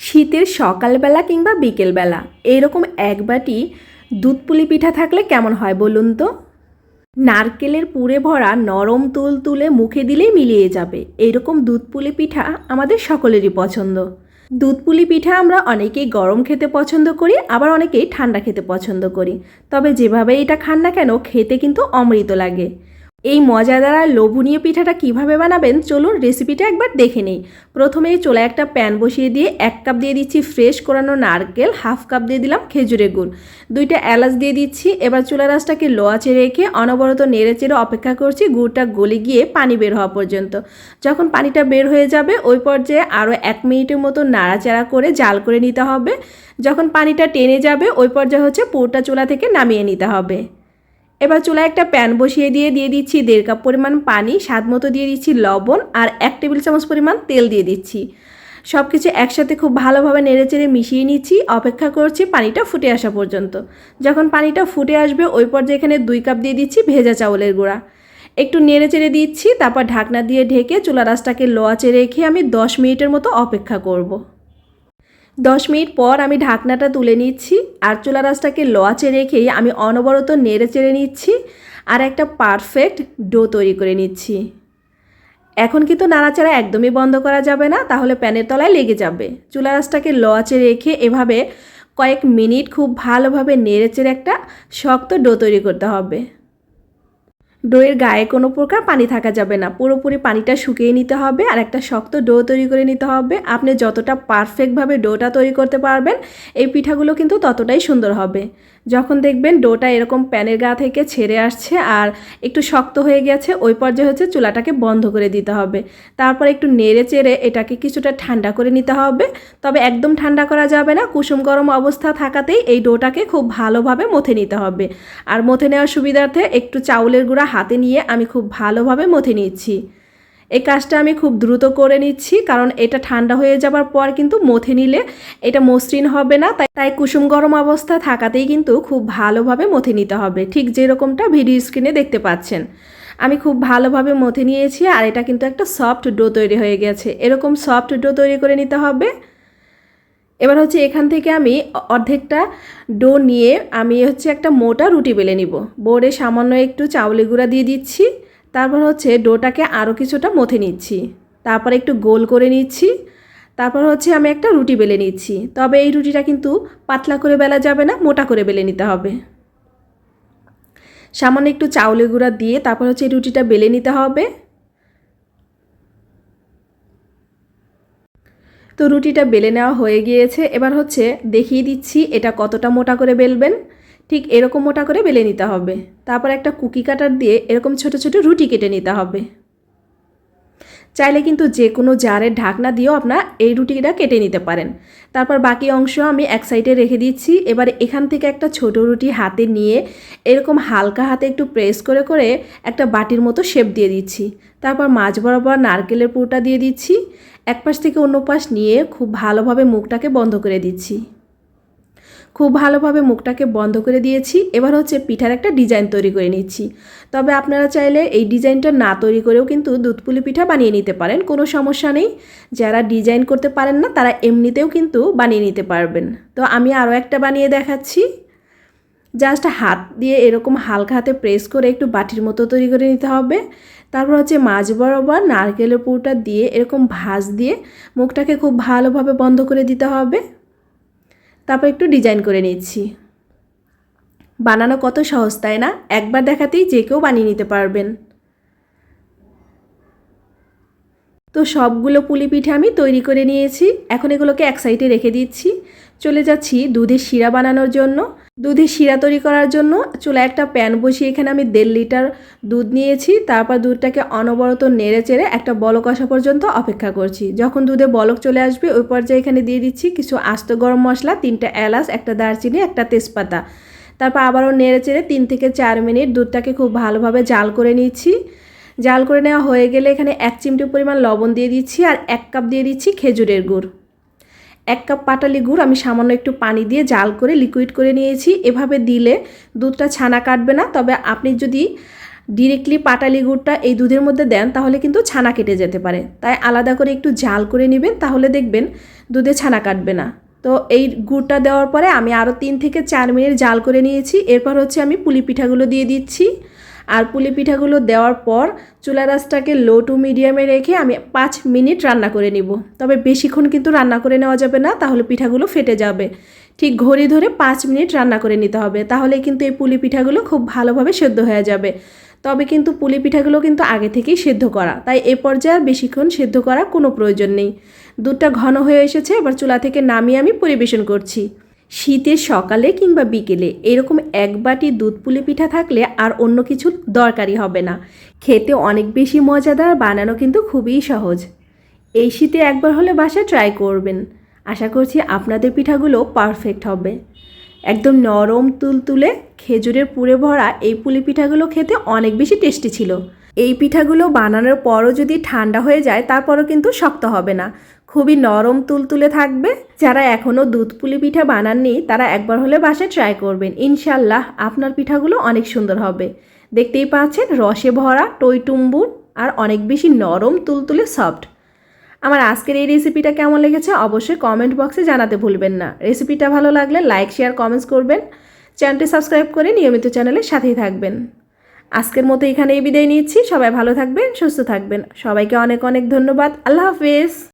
শীতের সকালবেলা কিংবা বিকেলবেলা এইরকম এক বাটি দুধ পুলি পিঠা থাকলে কেমন হয় বলুন তো? নারকেলের পুরে ভরা নরম তুল তুলে মুখে দিলেই মিলিয়ে যাবে। এইরকম দুধ পুলি পিঠা আমাদের সকলেরই পছন্দ। দুধ পুলি পিঠা আমরা অনেকেই গরম খেতে পছন্দ করি, আবার অনেকেই ঠান্ডা খেতে পছন্দ করি। তবে যেভাবে এটা খান না কেন, খেতে কিন্তু অমৃত লাগে। এই মজাদার আর লোভনীয় পিঠাটা কীভাবে বানাবেন চলুন রেসিপিটা একবার দেখে নেই। প্রথমেই চলে একটা প্যান বসিয়ে দিয়ে এক কাপ দিয়ে দিচ্ছি ফ্রেশ করানো নারকেল হাফ কাপ দিয়ে দিলাম খেজুরের গুড়। দুইটা এলাচ দিয়ে দিচ্ছি, এবার চুলা রাসটাকে লোয়াচে রেখে অনবরত নেড়ে চেড়ে অপেক্ষা করছি গুড়টা গলে গিয়ে পানি বের হওয়া পর্যন্ত। যখন পানিটা বের হয়ে যাবে, ওই পর্যায়ে আরও এক মিনিটের মতো নাড়াচাড়া করে জাল করে নিতে হবে। যখন পানিটা টেনে যাবে, ওই পর্যায়ে হচ্ছে পুরটা চুলা থেকে নামিয়ে নিতে হবে। এবার চুলায় একটা প্যান বসিয়ে দিয়ে দিয়ে দিচ্ছি দেড় কাপ পরিমাণ পানি, স্বাদ মতো দিয়ে দিচ্ছি লবণ আর এক টেবিল চামচ পরিমাণ তেল দিয়ে দিচ্ছি। সব কিছু একসাথে খুব ভালোভাবে নেড়েচেড়ে মিশিয়ে নিচ্ছি, অপেক্ষা করছি পানিটা ফুটে আসা পর্যন্ত। যখন পানিটা ফুটে আসবে, ওই পর্যায়ে এখানে দুই কাপ দিয়ে দিচ্ছি ভেজা চাউলের গুঁড়া। একটু নেড়ে চেড়ে দিচ্ছি, তারপর ঢাকনা দিয়ে ঢেকে চুলা রাসটাকে লোয়াচে রেখে আমি দশ মিনিটের মতো অপেক্ষা করব। দশ মিনিট পর আমি ঢাকনাটা তুলে নিচ্ছি, আর চুলা রাসটাকে লোয়াচে রেখেই আমি অনবরত নেড়ে চেড়ে নিচ্ছি, আর একটা পারফেক্ট ডো তৈরি করে নিচ্ছি। এখন কিন্তু নাড়াচাড়া একদমই বন্ধ করা যাবে না, তাহলে প্যানের তলায় লেগে যাবে। চুলা রাসটাকে লোয়াচে রেখে এভাবে কয়েক মিনিট খুব ভালোভাবে নেড়ে চেড়ে একটা শক্ত ডো তৈরি করতে হবে। ডোয়ের গায়ে কোনো প্রকার পানি থাকা যাবে না। পুরোপুরি পানিটা শুকিয়ে নিতে হবে আর একটা শক্ত ডো তৈরি করে নিতে হবে। আপনি যতটা পারফেক্টভাবে ডোটা তৈরি করতে পারবেন, এই পিঠাগুলো কিন্তু ততটাই সুন্দর হবে। যখন দেখবেন ডোটা এরকম প্যানের গা থেকে ছেড়ে আসছে আর একটু শক্ত হয়ে গেছে, ওই পর্যায়ে হচ্ছে চুলাটাকে বন্ধ করে দিতে হবে। তারপর একটু নেড়ে চেড়ে এটাকে কিছুটা ঠান্ডা করে নিতে হবে। তবে একদম ঠান্ডা করা যাবে না, কুসুম গরম অবস্থা থাকাতেই এই ডোটাকে খুব ভালোভাবে মথে নিতে হবে। আর মথে নেওয়ার সুবিধার্থে একটু চাউলের গুঁড়া হাতে নিয়ে আমি খুব ভালোভাবে মথে নিচ্ছি। এই কাজটা আমি খুব দ্রুত করে নিচ্ছি, কারণ এটা ঠান্ডা হয়ে যাবার পর কিন্তু মথে নিলে এটা মসৃণ হবে না, তাই তাই কুসুম গরম অবস্থা থাকাতেই কিন্তু খুব ভালোভাবে মথে নিতে হবে। ঠিক যেরকমটা ভিডিও স্ক্রিনে দেখতে পাচ্ছেন। আমি খুব ভালোভাবে মথে নিয়েছি আর এটা কিন্তু একটা সফট ডো তৈরি হয়ে গেছে। এরকম সফট ডো তৈরি করে নিতে হবে। এবার হচ্ছে এখান থেকে আমি অর্ধেকটা ডো নিয়ে আমি হচ্ছে একটা মোটা রুটি বেলে নিব। বোর্ডে সামান্য একটু চাউলে গুঁড়া দিয়ে দিচ্ছি। তারপর হচ্ছে ডোটাকে আরও কিছুটা মথে নিচ্ছি। তারপর একটু গোল করে নিচ্ছি। তারপর হচ্ছে আমি একটা রুটি বেলে নিচ্ছি। তবে এই রুটিটা কিন্তু পাতলা করে বেলা যাবে না, মোটা করে বেলে নিতে হবে। সামান্য একটু চাউলে গুঁড়া দিয়ে তারপর হচ্ছে এই রুটিটা বেলে নিতে হবে। তো রুটিটা বেলে নেওয়া হয়ে গিয়েছে। এবার হচ্ছে দেখিয়ে দিচ্ছি এটা কতটা মোটা করে বেলবেন। ঠিক এরকম মোটা করে বেলে নিতে হবে। তারপর একটা কুকি কাটার দিয়ে এরকম ছোট ছোট রুটি কেটে নিতে হবে। চাইলে কিন্তু যে কোনো জারের ঢাকনা দিয়েও আপনার এই রুটিটা কেটে নিতে পারেন। তারপর বাকি অংশ আমি এক সাইডে রেখে দিচ্ছি। এবার এখান থেকে একটা ছোট রুটি হাতে নিয়ে এরকম হালকা হাতে একটু প্রেস করে করে একটা বাটির মতো শেপ দিয়ে দিচ্ছি। তারপর মাছ বরাবর নারকেলের পুরোটা দিয়ে দিচ্ছি। এক পাশ থেকে অন্য পাশ নিয়ে খুব ভালোভাবে মুখটাকে বন্ধ করে দিচ্ছি। খুব ভালোভাবে মুখটাকে বন্ধ করে দিয়েছি। এবার হচ্ছে পিঠার একটা ডিজাইন তৈরি করে নিচ্ছি। তবে আপনারা চাইলে এই ডিজাইনটা না তৈরি করেও কিন্তু দুধপুলি পিঠা বানিয়ে নিতে পারেন, কোনো সমস্যা নেই। যারা ডিজাইন করতে পারেন না, তারা এমনিতেও কিন্তু বানিয়ে নিতে পারবেন। তো আমি আরও একটা বানিয়ে দেখাচ্ছি। জাস্ট হাত দিয়ে এরকম হালকা হাতে প্রেস করে একটু বাটির মতো তৈরি করে নিতে হবে। তারপর হচ্ছে মাছ বরাবর নারকেলের পুরোটা দিয়ে এরকম ভাঁজ দিয়ে মুখটাকে খুব ভালোভাবে বন্ধ করে দিতে হবে। তারপর একটু ডিজাইন করে নিচ্ছি। বানানো কত সহজ, তাই না? একবার দেখাতেই যে কেউ বানিয়ে নিতে পারবেন। তো সবগুলো পুলি পিঠে আমি তৈরি করে নিয়েছি। এখন এগুলোকে এক সাইডে রেখে দিচ্ছি। চলে যাচ্ছি দুধের শিরা বানানোর জন্য। দুধের শিরা তৈরি করার জন্য চুলায় একটা প্যান বসিয়ে এখানে আমি দেড় লিটার দুধ নিয়েছি। তারপর দুধটাকে অনবরত নেড়ে চেড়ে একটা বলক আসা পর্যন্ত অপেক্ষা করছি। যখন দুধে বলক চলে আসবে, ওই পর্যায়ে এখানে দিয়ে দিচ্ছি কিছু আস্ত গরম মশলা, তিনটা এলাচ, একটা দারচিনি, একটা তেজপাতা। তারপর আবারও নেড়ে চেড়ে তিন থেকে চার মিনিট দুধটাকে খুব ভালোভাবে জাল করে নিচ্ছি। জাল করে নেওয়া হয়ে গেলে এখানে এক চিমটি পরিমাণ লবণ দিয়ে দিচ্ছি আর এক কাপ দিয়ে দিচ্ছি খেজুরের গুড়। এক কাপ পাটালি গুড় আমি সামান্য একটু পানি দিয়ে জাল করে লিকুইড করে নিয়েছি। এভাবে দিলে দুধটা ছানা কাটবে না, তবে আপনি যদি ডিরেক্টলি পাটালি গুড়টা এই দুধের মধ্যে দেন তাহলে কিন্তু ছানা কেটে যেতে পারে। তাই আলাদা করে একটু জাল করে নেবেন, তাহলে দেখবেন দুধে ছানা কাটবে না। তো এই গুড়টা দেওয়ার পরে আমি আরও তিন থেকে চার মিনিট জাল করে নিয়েছি। এরপর হচ্ছে আমি পুলি পিঠাগুলো দিয়ে দিচ্ছি। আর পুলি পিঠাগুলো দেওয়ার পর চুলা রাসটাকে লো টু মিডিয়ামে রেখে আমি পাঁচ মিনিট রান্না করে নিব। তবে বেশিক্ষণ কিন্তু রান্না করে নেওয়া যাবে না, তাহলে পিঠাগুলো ফেটে যাবে। ঠিক ঘড়ি ধরে পাঁচ মিনিট রান্না করে নিতে হবে তাহলে কিন্তু এই পুলি পিঠাগুলো খুব ভালোভাবে সেদ্ধ হয়ে যাবে। তবে কিন্তু পুলি পিঠাগুলো কিন্তু আগে থেকেই সেদ্ধ করা, তাই এ পর্যায়ে আর বেশিক্ষণ সেদ্ধ করা কোনো প্রয়োজন নেই। দুধটা ঘন হয়ে এসেছে, এবার চুলা থেকে নামিয়ে আমি পরিবেশন করছি। শীতের সকালে কিংবা বিকেলে এরকম এক বাটি দুধ পুলি পিঠা থাকলে আর অন্য কিছুর দরকারই হবে না। খেতে অনেক বেশি মজাদার, বানানো কিন্তু খুবই সহজ। এই শীতে একবার হলে বাসায় ট্রাই করবেন। আশা করছি আপনাদের পিঠাগুলো পারফেক্ট হবে। একদম নরম, তুলতুলে, খেজুরের পুরে ভরা এই পুলি পিঠাগুলো খেতে অনেক বেশি টেস্টি ছিল। এই পিঠাগুলো বানানোর পরও যদি ঠান্ডা হয়ে যায়, তারপরও কিন্তু শক্ত হবে না। খুবই নরম তুলতুলে থাকবে। যারা এখনও দুধ পুলি পিঠা বানাননি, তারা একবার হলে বাসায় ট্রাই করবেন। ইনশাল্লাহ আপনার পিঠাগুলো অনেক সুন্দর হবে। দেখতেই পাচ্ছেন, রসে ভরা টইটুম্বুর আর অনেক বেশি নরম তুলতুলে সফট আমার আজকের এই রেসিপিটা কেমন লেগেছে অবশ্যই কমেন্ট বক্সে জানাতে ভুলবেন না। রেসিপিটা ভালো লাগলে লাইক শেয়ার কমেন্টস করবেন। চ্যানেলটি সাবস্ক্রাইব করে নিয়মিত চ্যানেলের সাথেই থাকবেন। আজকের মতো এখানেই বিদায় নিচ্ছি। সবাই ভালো থাকবেন, সুস্থ থাকবেন। সবাইকে অনেক অনেক ধন্যবাদ। আল্লাহ হাফেজ।